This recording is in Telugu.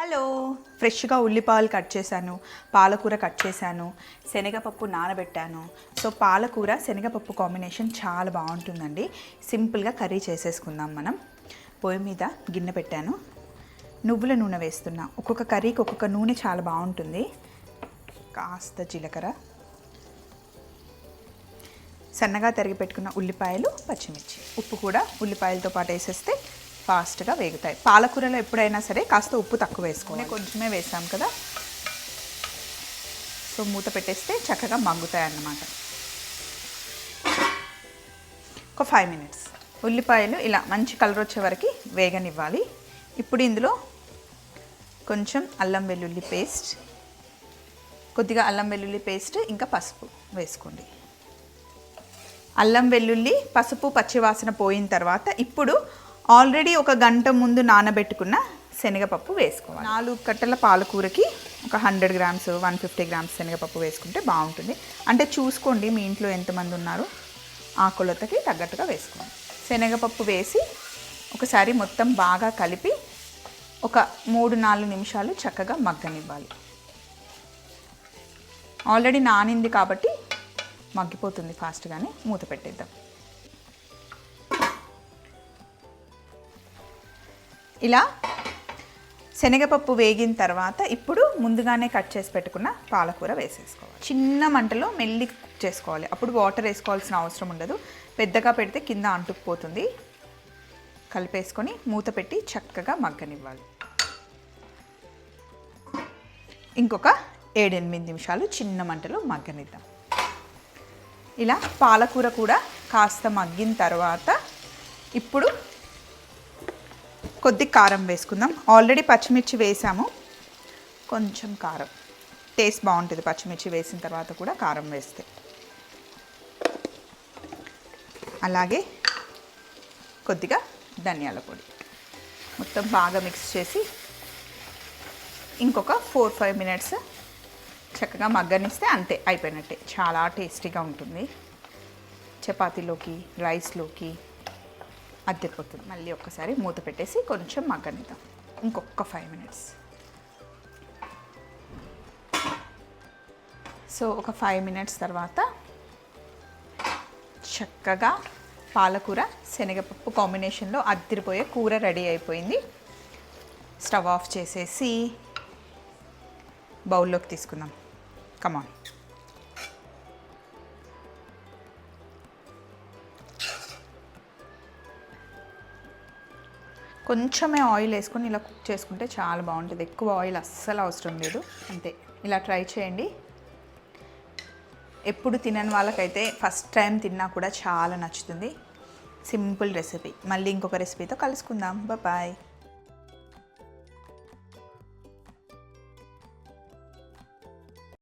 హలో. ఫ్రెష్గా ఉల్లిపాయలు కట్ చేశాను పాలకూర కట్ చేశాను శనగపప్పు నానబెట్టాను. సో పాలకూర శనగపప్పు కాంబినేషన్ చాలా బాగుంటుందండి. సింపుల్గా కర్రీ చేసేసుకుందాం మనం. పొయ్యి మీద గిన్నె పెట్టాను. నువ్వుల నూనె వేస్తున్నా. ఒక్కొక్క కర్రీకి ఒక్కొక్క నూనె చాలా బాగుంటుంది. కాస్త జీలకర్ర. సన్నగా తరిగి పెట్టుకున్న ఉల్లిపాయలు పచ్చిమిర్చి. ఉప్పు కూడా ఉల్లిపాయలతో పాటు వేసేస్తే ఫాస్ట్గా వేగుతాయి. పాలకూరలో ఎప్పుడైనా సరే కాస్త ఉప్పు తక్కువ వేసుకోవాలి. కొంచెమే వేసాం కదా. సో మూత పెట్టేస్తే చక్కగా మగ్గుతాయి అన్నమాట ఒక ఫైవ్ మినిట్స్. ఉల్లిపాయలు ఇలా మంచి కలర్ వచ్చే వరకు వేగనివ్వాలి. ఇప్పుడు ఇందులో కొంచెం అల్లం వెల్లుల్లి పేస్ట్ కొద్దిగా అల్లం వెల్లుల్లి పేస్ట్ ఇంకా పసుపు వేసుకోండి. అల్లం వెల్లుల్లి పసుపు పచ్చివాసన పోయిన తర్వాత ఇప్పుడు ఆల్రెడీ ఒక గంట ముందు నానబెట్టుకున్న శనగపప్పు వేసుకోవాలి. నాలుగు కట్టల పాలకూరకి ఒక hundred grams one fifty grams శనగపప్పు వేసుకుంటే బాగుంటుంది. అంటే చూసుకోండి మీ ఇంట్లో ఎంతమంది ఉన్నారు. ఆ కొలతకి తగ్గట్టుగా వేసుకోండి. శనగపప్పు వేసి ఒకసారి మొత్తం బాగా కలిపి ఒక మూడు నాలుగు నిమిషాలు చక్కగా మగ్గనివ్వాలి. ఆల్రెడీ నానింది కాబట్టి మగ్గిపోతుంది ఫాస్ట్గానే మూత పెట్టేద్దాం. ఇలా శనగపప్పు వేగిన తర్వాత ఇప్పుడు ముందుగానే కట్ చేసి పెట్టుకున్న పాలకూర వేసేసుకోవాలి. చిన్న మంటలో మెల్లి కుక్ చేసుకోవాలి. అప్పుడు వాటర్ వేసుకోవాల్సిన అవసరం ఉండదు. పెద్దగా పెడితే కింద అంటుకుపోతుంది. కలిపేసుకొని మూత పెట్టి చక్కగా మగ్గనివ్వాలి. ఇంకొక ఏడెనిమిది నిమిషాలు చిన్న మంటలో మగ్గనిద్దాం. ఇలా పాలకూర కూడా కాస్త మగ్గిన తర్వాత ఇప్పుడు కొద్ది కారం వేసుకుందాం. ఆల్రెడీ పచ్చిమిర్చి వేసాము. కొంచెం కారం. టేస్ట్ బాగుంటుంది పచ్చిమిర్చి వేసిన తర్వాత కూడా కారం వేస్తే. అలాగే కొద్దిగా ధనియాల పొడి. మొత్తం బాగా మిక్స్ చేసి ఇంకొక ఫోర్ ఫైవ్ మినిట్స్ చక్కగా మగ్గనిస్తే అంతే అయిపోయినట్టే. చాలా టేస్టీగా ఉంటుంది. చపాతీలోకి రైస్లోకి అద్దెపోతుంది. మళ్ళీ ఒక్కసారి మూత పెట్టేసి కొంచెం మగ్గనిద్దాం. ఇంకొక ఫైవ్ మినిట్స్ సో ఒక ఫైవ్ మినిట్స్ తర్వాత చక్కగా పాలకూర శనగపప్పు కాంబినేషన్లో అద్దరిపోయే కూర రెడీ అయిపోయింది. స్టవ్ ఆఫ్ చేసేసి బౌల్లోకి తీసుకుందాం. కమాన్ కొంచెమే ఆయిల్ వేసుకొని ఇలా కుక్ చేసుకుంటే చాలా బాగుంటుంది. ఎక్కువ ఆయిల్ అస్సలు అవసరం లేదు. అంతే. ఇలా ట్రై చేయండి. ఎప్పుడు తినని వాళ్ళకైతే ఫస్ట్ టైం తిన్నా కూడా చాలా నచ్చుతుంది. Simple recipe. మళ్ళీ ఇంకొక రెసిపీతో కలుసుకుందాం. బాయ్.